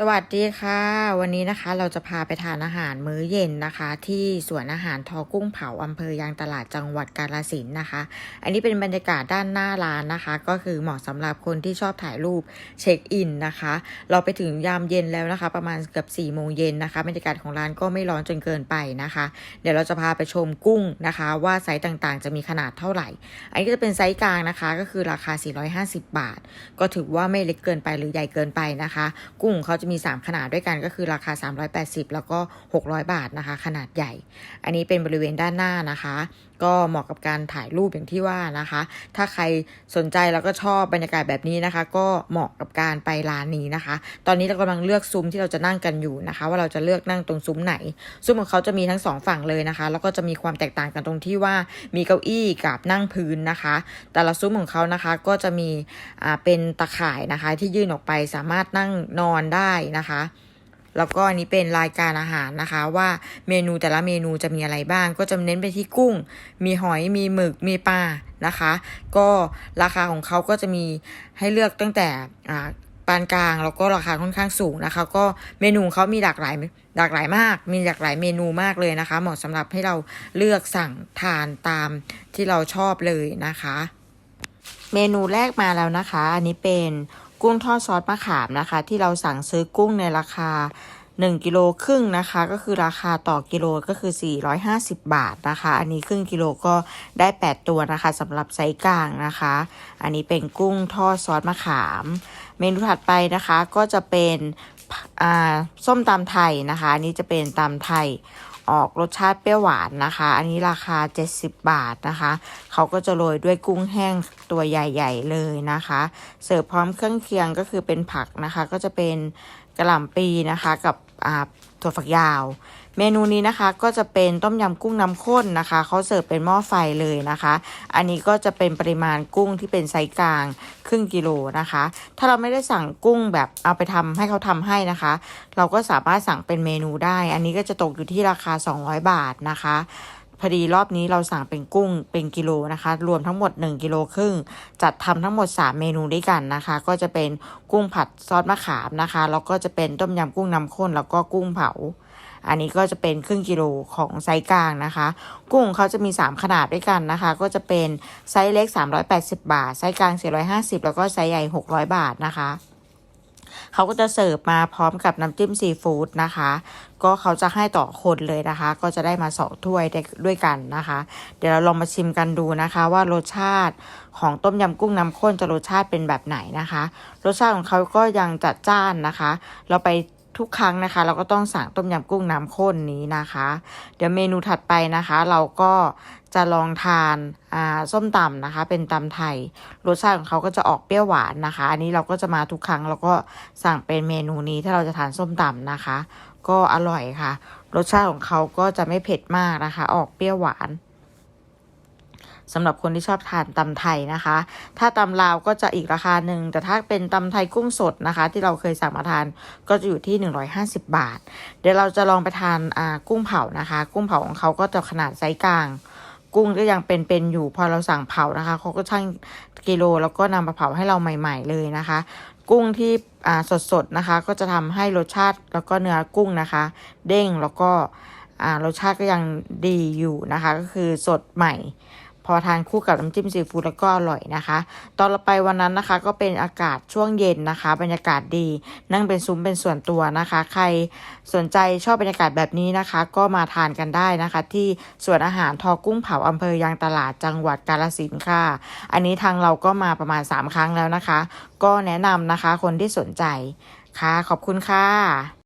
สวัสดีค่ะ วันนี้นะคะเราจะพาไปทานอาหารมื้อเย็นนะคะ ที่สวนอาหารทอกุ้งเผาอำเภอยางตลาดจังหวัดกาฬสินธ์นะคะ อันนี้เป็นบรรยากาศด้านหน้าร้านนะคะ ก็คือเหมาะสำหรับคนที่ชอบถ่ายรูปเช็คอินนะคะ เราไปถึงยามเย็นแล้วนะคะ ประมาณเกือบ4ี่โมงเย็นนะคะบรรยากาศของร้านก็ไม่ร้อนจนเกินไปนะคะ เดี๋ยวเราจะพาไปชมกุ้งนะคะ ว่าไซส์ต่างๆ จะมีขนาดเท่าไหร่ อันนี้จะเป็นไซส์กลางนะคะ ก็คือราคา 450 บาท ก็ถือว่าไม่เล็กเกินไปหรือใหญ่เกินไปนะคะ กุ้งเขาจะมี 3 ขนาดด้วยกันก็คือราคา 380 แล้วก็ 600 บาทนะคะ ขนาดใหญ่ อันนี้เป็นบริเวณด้านหน้านะคะ ก็เหมาะกับการถ่ายรูปอย่างที่ว่านะคะ ถ้าใครสนใจแล้วก็ชอบบรรยากาศแบบนี้นะคะ ก็เหมาะกับการไปร้านนี้นะคะ ตอนนี้เรากำลังเลือกซุ้มที่เราจะนั่งกันอยู่นะคะ ว่าเราจะเลือกนั่งตรงซุ้มไหน ซุ้มของเขาจะมีทั้งสองฝั่งเลยนะคะ แล้วก็จะมีความแตกต่างกันตรงที่ว่ามีเก้าอี้กับนั่งพื้นนะคะ แต่ละซุ้มของเขานะคะก็จะมีเป็นตะข่ายนะคะที่ยื่นออกไปสามารถนั่งนอนได้นะคะ แล้วก็อันนี้เป็นรายการอาหารนะคะว่าเมนูแต่ละเมนูจะมีอะไรบ้าง ก็จะเน้นไปที่กุ้ง มีหอยมีหมึกมีปลานะคะ ก็ราคาของเขาก็จะมีให้เลือกตั้งแต่อ่าปานกลางแล้วก็ราคาค่อนข้างสูงนะคะ ก็เมนูเขามีหลากหลายหลากหลายมาก มีหลากหลายเมนูมากเลยนะคะ เหมาะสำหรับให้เราเลือกสั่งทานตามที่เราชอบเลยนะคะ เมนูแรกมาแล้วนะคะ อันนี้เป็น กุ้งทอดซอสมะขามนะคะ ที่เราสั่งซื้อกุ้งในราคา 1กิโลครึ่งนะคะ ก็คือราคาต่อกิโลก็คือ 450 บาทนะคะ อันนี้ครึ่งกิโลก็ได้ 8 ตัวนะคะสำหรับไซส์กลางนะคะ อันนี้เป็นกุ้งทอดซอสมะขาม เมนูถัดไปนะคะก็จะเป็นส้มตำไทยนะคะ อันนี้จะเป็นตำไทย ออกรสชาติเปรี้ยวหวานนะคะ อันนี้ราคา 70 บาทนะคะ เขาก็จะโรยด้วยกุ้งแห้งตัวใหญ่ ๆ เลยนะคะ เสิร์ฟพร้อมเครื่องเคียงก็คือเป็นผักนะคะ ก็จะเป็นกระหล่ำปีนะคะกับอ่า ถั่วฝักยาว เมนูนี้นะคะก็จะเป็นต้มยำกุ้งน้ำข้นนะคะเขาเสิร์ฟเป็นหม้อไฟเลยนะคะ อันนี้ก็จะเป็นปริมาณกุ้งที่เป็นไซส์กลางครึ่งกิโลนะคะ ถ้าเราไม่ได้สั่งกุ้งแบบเอาไปทำให้เขาทำให้นะคะ เราก็สามารถสั่งเป็นเมนูได้ อันนี้ก็จะตกอยู่ที่ราคา 200 บาทนะคะ พอดีรอบนี้เราสั่งเป็นกุ้งเป็นกิโลนะคะ รวมทั้งหมด 1กิโลครึ่ง จัดทำทั้งหมด 3 เมนูด้วยกันนะคะ ก็จะเป็นกุ้งผัดซอสมะขามนะคะ แล้วก็จะเป็นต้มยำกุ้งน้ำข้น แล้วก็กุ้งเผา อันนี้ก็จะเป็นครึ่งกิโลของไซส์กลางนะคะ กุ้งเขาจะมี 3 ขนาดด้วยกันนะคะ ก็จะเป็นไซส์เล็ก 380 บาท ไซส์กลาง 450 แล้วก็ไซส์ใหญ่ 600 บาทนะคะ เขาก็จะเสิร์ฟมาพร้อมกับน้ำจิ้มซีฟู้ดนะคะ ก็เขาจะให้ต่อคนเลยนะคะ ก็จะได้มาสองถ้วยด้วยกันนะคะ เดี๋ยวเราลองมาชิมกันดูนะคะว่ารสชาติของต้มยำกุ้งน้ำข้นจะรสชาติเป็นแบบไหนนะคะ รสชาติของเขาก็ยังจัดจ้านนะคะ เราไป ทุกครั้งนะคะ เราก็ต้องสั่งต้มยำกุ้งน้ำข้นนี้นะคะ เดี๋ยวเมนูถัดไปนะคะ เราก็จะลองทานอ่าส้มตำนะคะ เป็นตำไทยรสชาติของเขาก็จะออกเปรี้ยวหวานนะคะ อันนี้เราก็จะมาทุกครั้งแล้วก็สั่งเป็นเมนูนี้ถ้าเราจะทานส้มตำนะคะ ก็อร่อยค่ะ รสชาติของเขาก็จะไม่เผ็ดมากนะคะ ออกเปรี้ยวหวาน สำหรับคนที่ชอบทานตำไทยนะคะ ถ้าตำลาวก็จะอีกราคาหนึ่ง แต่ถ้าเป็นตำไทยกุ้งสดนะคะ ที่เราเคยสั่งมาทานก็จะอยู่ที่ 150 บาท เดี๋ยวเราจะลองไปทานกุ้งเผานะคะ กุ้งเผาของเขาก็จะขนาดไซส์กลาง กุ้งก็ยังเป็นๆอยู่พอเราสั่งเผานะคะเขาก็ชั่งกิโลแล้วก็นำมาเผาให้เราใหม่ ๆ เลยนะคะกุ้งที่สดๆนะคะ ก็จะทำให้รสชาติแล้วก็เนื้อกุ้งนะคะ เด้งแล้วก็รสชาติก็ยังดีอยู่นะคะ ก็คือสดใหม่ พอทานคู่กับน้ำจิ้มซีฟู้ดแล้วก็อร่อยนะคะ ตอนเราไปวันนั้นนะคะ ก็เป็นอากาศช่วงเย็นนะคะ บรรยากาศดี นั่งเป็นซุ้มเป็นส่วนตัวนะคะ ใครสนใจชอบบรรยากาศแบบนี้นะคะ ก็มาทานกันได้นะคะ ที่สวนอาหารทอกุ้งเผาอำเภอยางตลาดจังหวัดกาฬสินค่ะ อันนี้ทางเราก็มาประมาณ 3 ครั้งแล้วนะคะ ก็แนะนำนะคะคนที่สนใจค่ะ ขอบคุณค่ะ